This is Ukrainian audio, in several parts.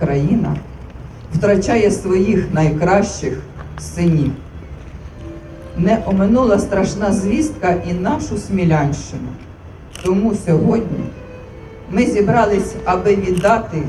країна втрачає своїх найкращих синів. Не оминула страшна звістка і нашу Смілянщину. Тому сьогодні ми зібрались, аби віддати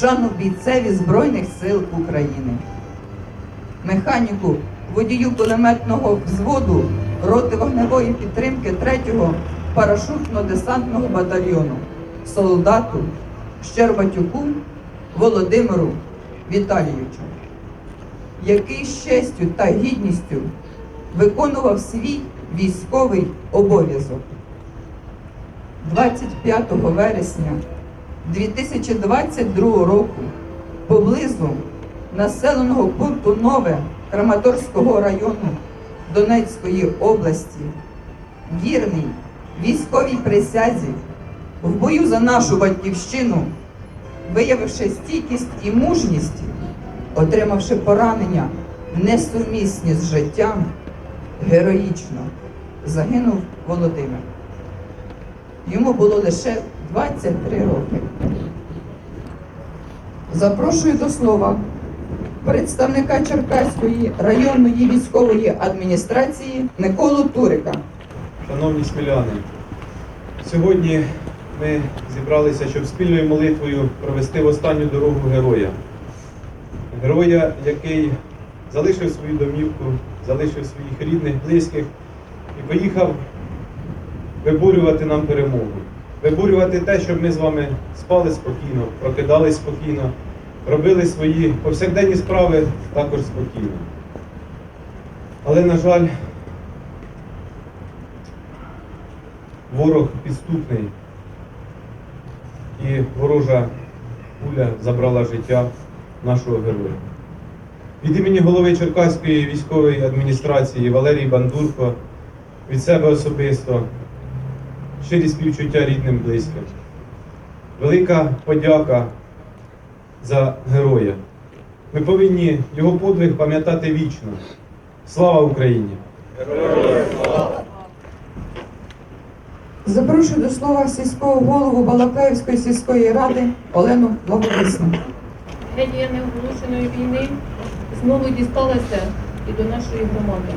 шану бійцеві Збройних сил України, механіку водію кулеметного взводу роти вогневої підтримки 3-го парашутно-десантного батальйону, солдату Щербатюку Володимиру Віталійовичу, який з та гідністю виконував свій військовий обов'язок. 25 вересня 2022 року поблизу населеного пункту Нове Краматорського району Донецької області вірний військовій присязі в бою за нашу батьківщину, виявивши стійкість і мужність, отримавши поранення несумісні з життям, героїчно загинув Володимир. Йому було лише 23 роки. Запрошую до слова представника Черкаської районної військової адміністрації Миколу Турика. Шановні сміляни, сьогодні ми зібралися, щоб спільною молитвою провести в останню дорогу героя. Героя, який залишив свою домівку, залишив своїх рідних, близьких і поїхав виборювати нам перемогу. Виборювати те, щоб ми з вами спали спокійно, прокидались спокійно, робили свої повсякденні справи також спокійно. Але, на жаль, ворог підступний і ворожа пуля забрала життя нашого героя. Від імені голови Черкаської військової адміністрації Валерій Бандурко, від себе особисто, щирі співчуття рідним близьким. Велика подяка за героя. Ми повинні його подвиг пам'ятати вічно. Слава Україні! Запрошую до слова сільського голову Балаклеївської сільської ради Олену Благовісну. Трагедія неоголошеної війни знову дісталася і до нашої громади.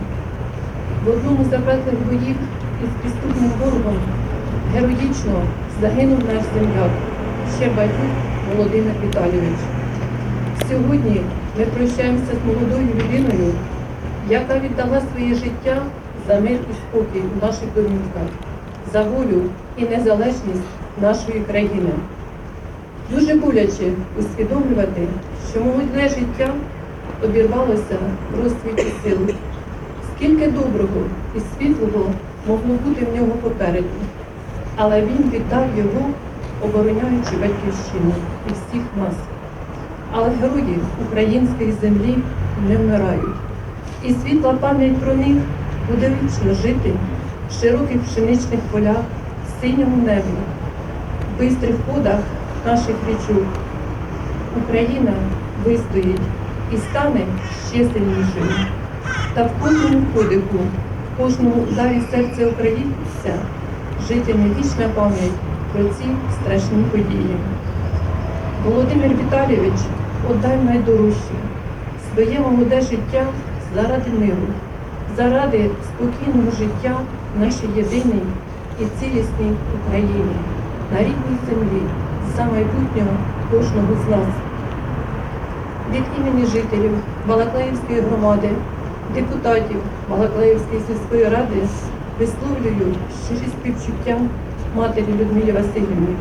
В одному з запеклих боїв із підступним ворогом героїчно загинув наш земляк Щербатюк Володимир Віталійович. Сьогодні ми прощаємося з молодою людиною, яка віддала своє життя за мир і спокій у наших домівках, за волю і незалежність нашої країни. Дуже боляче усвідомлювати, що молоде життя обірвалося в розцвіті сил. Скільки доброго і світлого могло бути в нього попереду, але він віддав його, обороняючи батьківщину і всіх нас. Але герої української землі не вмирають. І світла пам'ять про них буде вічно жити широких пшеничних полях, в синьому небі, в бистрих ходах наших річок. Україна вистоїть і стане ще сильнішою. Та в кожному подиху, в кожному ударі серця українця житиме вічна пам'ять про ці страшні події. Володимир Віталійович отдав найдорожче своє молоде життя заради миру, заради спокійного життя нашій єдиній і цілісній Україні, на рідній землі, за майбутнього кожного з нас. Від імені жителів Балаклеївської громади, депутатів Балаклеївської сільської ради висловлюю щирі співчуття матері Людмилі Васильівні,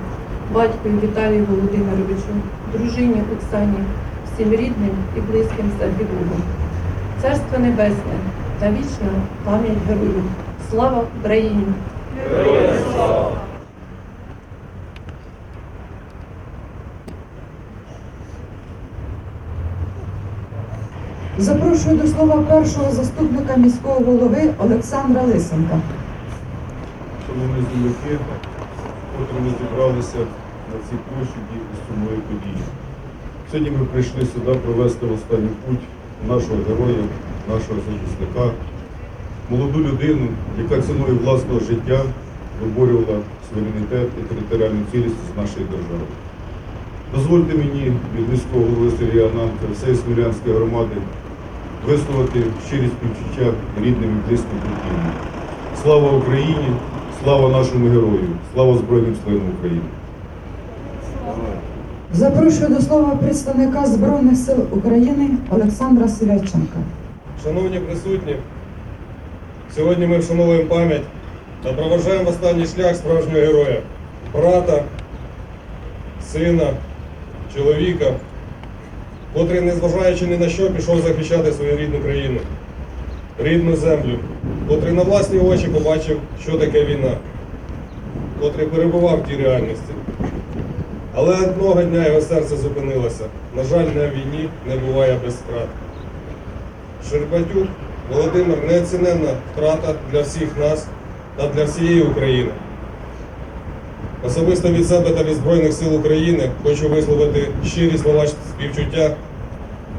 батькові Віталію Володимировичу, дружині Оксані, всім рідним і близьким загиблого. Царство Небесне та вічна пам'ять героїв. Слава Україні! Запрошую до слова першого заступника міського голови Олександра Лисенка. Шановні земляки, котрі ми зібралися на цій площі дійсно сумної події. Сьогодні ми прийшли сюди провести останній путь нашого героя, нашого захисника, молоду людину, яка ціною власного життя виборювала суверенітет і територіальну цілісність нашої держави. Дозвольте мені від міського голови Сергія Ананка, всієї Смілянської громади висловити щирі співчуття рідним і близьким покійним. Слава Україні! Слава нашому герою! Слава Збройним силам України! Запрошую до слова представника Збройних сил України Олександра Силяченка. Шановні присутні, сьогодні ми вшановуємо пам'ять та проважаємо останній шлях справжнього героя, брата, сина, чоловіка, котрий, незважаючи ні на що, пішов захищати свою рідну країну, рідну землю, котрий на власні очі побачив, що таке війна, котрий перебував в тій реальності. Але одного дня його серце зупинилося. На жаль, на війні не буває без втрат. Щербатюк Володимир неоціненна втрата для всіх нас та для всієї України. Особисто від себе та від Збройних сил України хочу висловити щирі слова співчуття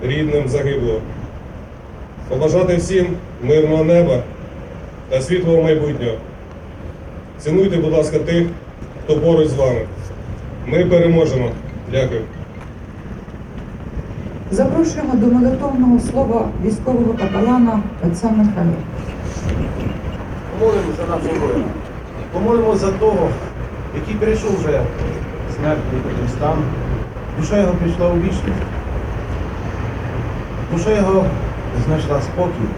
рідним загиблого. Побажати всім мирного неба та світлого майбутнього. Цінуйте, будь ласка, тих, хто поруч з вами. Ми переможемо. Дякую. Запрошуємо до молитовного слова військового капелана отця Михайла. Помолимо за нашого воїна. Помолимо за того, який перейшов вже смертний потім стан. Душа його пішла у вічність. Душа його знайшла спокій,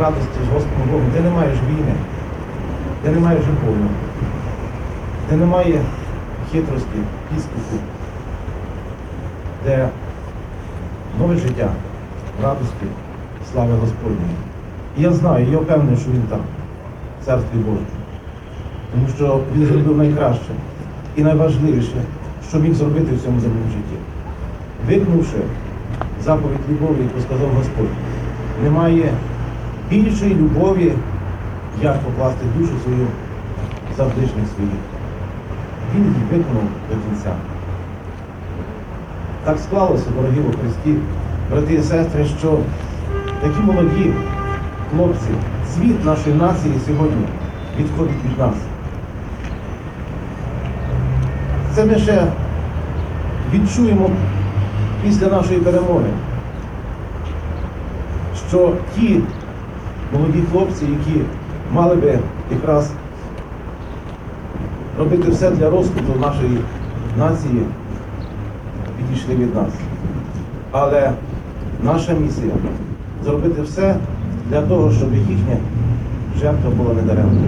радості з Господом Богом, де немає ж війни, де немає ж болю, де немає хитрості, підступу, де нове життя, радості, слави Господньої. І я знаю, я впевнений, що він там, в царстві Божому. Тому що він зробив найкраще і найважливіше, що міг зробити в цьому земному житті. Викнувши заповідь любові, яку сказав Господь, немає більшої любові, як покласти душу свою за ближніх своїх. Він її виконав до кінця. Так склалося, дорогі у Христі, брати і сестри, що такі молоді хлопці, світ нашої нації сьогодні відходить від нас. Це ми ще відчуємо після нашої перемоги, що ті молоді хлопці, які мали би якраз робити все для розквіту нашої нації, відійшли від нас. Але наша місія зробити все для того, щоб їхня жертва була недаремна.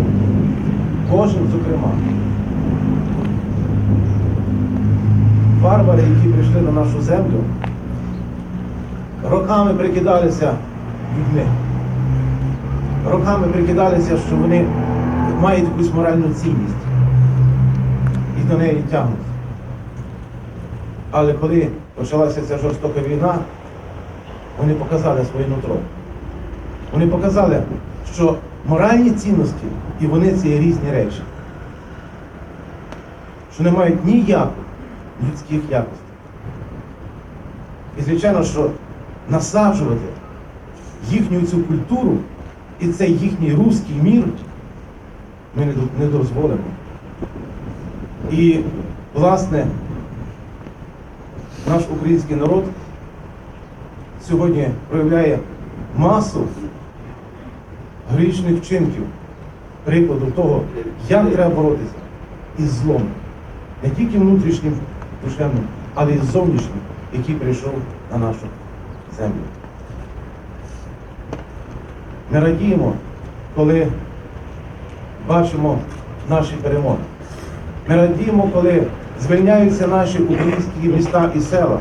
Кожен, зокрема, варвари, які прийшли на нашу землю, роками прикидалися людьми. Роками прикидалися, що вони мають якусь моральну цінність і до неї тягнуть. Але коли почалася ця жорстока війна, вони показали своє нутро. Вони показали, що моральні цінності і вони це є різні речі, що не мають ніяких людських якостей. І звичайно, що насаджувати їхню цю культуру і цей їхній руський мір ми не дозволимо. І, власне, наш український народ сьогодні проявляє масу грішних вчинків, прикладу того, як треба боротися із злом, не тільки внутрішнім душевним, але й зовнішнім, який прийшов на нашу землю. Ми радіємо, коли бачимо наші перемоги. Ми радіємо, коли звільняються наші українські міста і села.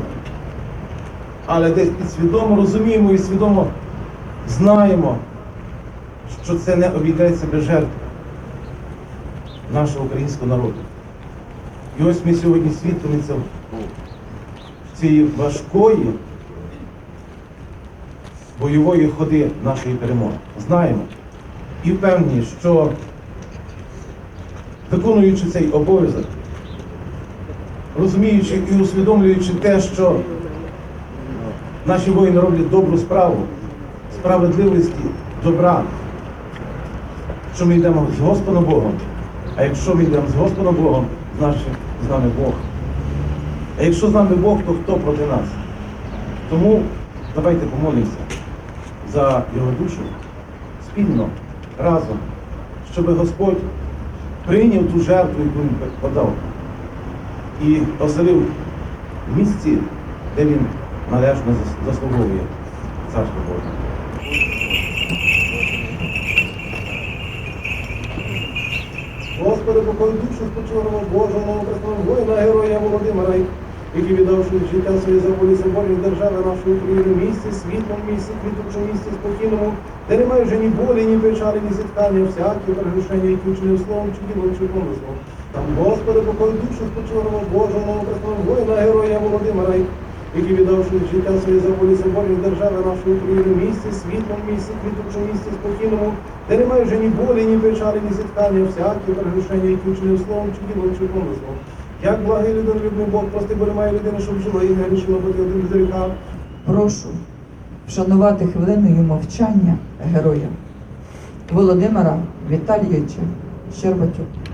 Але десь підсвідомо розуміємо і свідомо знаємо, що це не обійдеться без жертв нашого українського народу. І ось ми сьогодні свідками цього- цієї важкої бойової ходи нашої перемоги. Знаємо і впевнені, що виконуючи цей обов'язок, розуміючи і усвідомлюючи те, що наші воїни роблять добру справу, справедливості, добра, що ми йдемо з Господом Богом, а якщо ми йдемо з Господом Богом, значить з нами Бог. А якщо з нами Бог, то хто проти нас? Тому давайте помолимося за його душу спільно, разом, щоб Господь прийняв ту жертву, яку він подав, і оселив в місці, де він належно заслуговує царство Боже. Господи, покой душу спочорного Божого Христового воїна, героя Володимира, який віддавши життя своє за волі соборів держави нашої України, місці, світлом, місці, квітучому місці, спокійному, де немає вже ні болі, ні печалі, ні зіткання, всякі прегрішення, які вчинив словом, чи ділом, чи помислом. Там, Господи, покой душу спочорного Божого воїна, героя Володимира, який віддавши життя своє за волі соборів держави нашої України, місці, світлом, місці, квітучому місці, спокійному, де немає вже ні болі, ні печалі, ні зіткання, всякі прегрішення, які вчинив словом, чи ділом, чи помислом. Як благий людинолюбний Бог, прости, бо немає людини, щоб жила і не грішила бути один без гріха. Прошу вшанувати хвилиною мовчання героя Володимира Віталійовича Щербатюка.